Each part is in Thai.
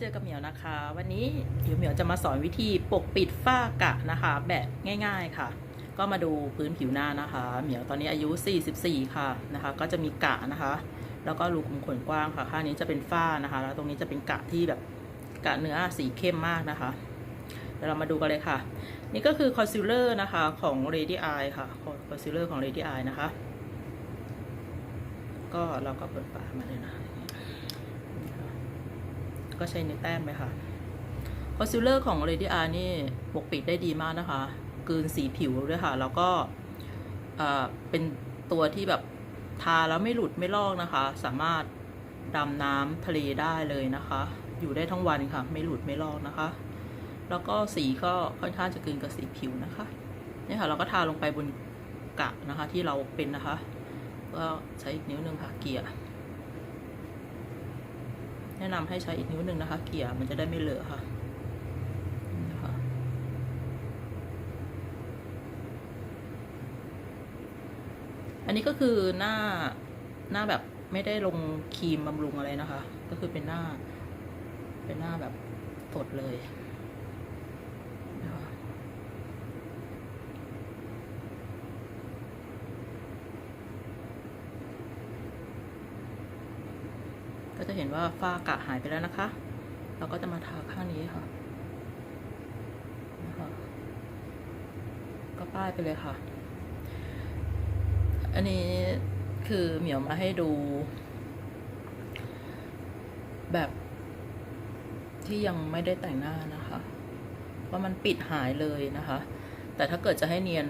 เจอกับเหมียวนะคะ วันนี้เดี๋ยวเหมียวจะมาสอนวิธีปกปิดฝ้ากะนะคะ แบบง่าย ๆค่ะ ก็มาดูพื้นผิวหน้านะคะ เหมียวตอนนี้อายุ 44 ค่ะนะคะ ก็จะมีกะนะคะ แล้วก็รูขุมขนกว้างค่ะ ข้างนี้จะเป็นฝ้านะคะ แล้วตรงนี้จะเป็นกะที่แบบกะเนื้อสีเข้มมากนะคะเดี๋ยวเรามาดูกันเลยค่ะ นี่ก็คือคอนซีลเลอร์นะคะของ Lady Eye ค่ะคอนซีลเลอร์ของ Lady Eye นะคะ ก็เราก็เปิดฝามาเลยนะคะ ก็ใช้นิ้วแต้มไปค่ะคอนซีลเลอร์ของ Lady Eye นี่ปกปิดได้ดีมากนะคะกลืนสีผิวด้วยค่ะ แล้วก็เป็นตัวที่แบบทาแล้วไม่หลุดไม่ลอกนะคะ สามารถดำน้ำทะเลได้เลยนะคะ อยู่ได้ทั้งวันค่ะ ไม่หลุดไม่ลอกนะคะ แล้วก็สีก็ค่อนข้างจะกลืนกับสีผิวนะคะนี่ค่ะเราก็ทาลงไปบนกะนะคะที่เราเป็นนะคะ ก็ใช้อีกนิ้วหนึ่งค่ะเกี่ย แนะนำให้ใช้อีกนิ้วหนึ่งนะคะ เกี่ยมันจะได้ไม่เหลือค่ะค่ะอันนี้ก็คือหน้าหน้าแบบไม่ได้ลงครีมบำรุงอะไรนะคะ ก็คือเป็นหน้า เป็นหน้าแบบสดเลยนะคะ ก็จะเห็นว่าฝ้ากระหายไปแล้วนะคะ เราก็จะมาทาข้างนี้ค่ะนะคะก็ป้ายไปเลยค่ะ อันนี้คือเหมียวมาให้ดู แบบที่ยังไม่ได้แต่งหน้านะคะว่ามันปิดหายเลยนะคะ แต่ถ้าเกิดจะให้เนียน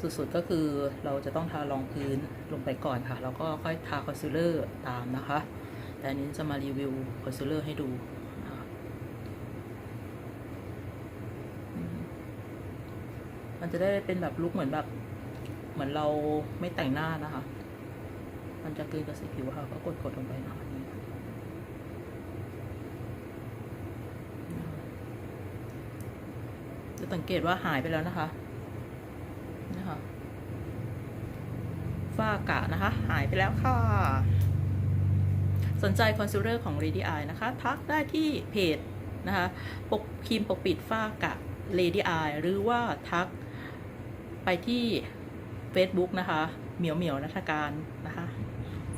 สุดๆก็คือเราจะต้องทารองพื้นลงไปก่อนค่ะ แล้วก็ค่อยทาคอนซีลเลอร์ตามนะคะ แต่อันนี้จะมารีวิวคอนซีลเลอร์ให้ดูคะอืมมันจะได้เป็นแบบลุคเหมือนแบบ เหมือนเราไม่แต่งหน้านะคะ มันจะกลืนกับสีผิวค่ะ ก็กดกดๆลงไปนะจะสังเกตว่าหายไปแล้วนะคะนี่ค่ะฝ้ากระนะคะ หายไปแล้วค่ะ สนใจคอนซีลเลอร์ของ Lady Eye นะคะ ทักได้ที่เพจนะคะปกครีมปกปิดฝ้ากระ Lady Eye หรือว่าทักไปที่ Facebook นะคะ เหมียวเหมียวนัทการนะคะ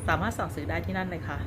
สามารถสั่งซื้อได้ที่นั่นเลยค่ะ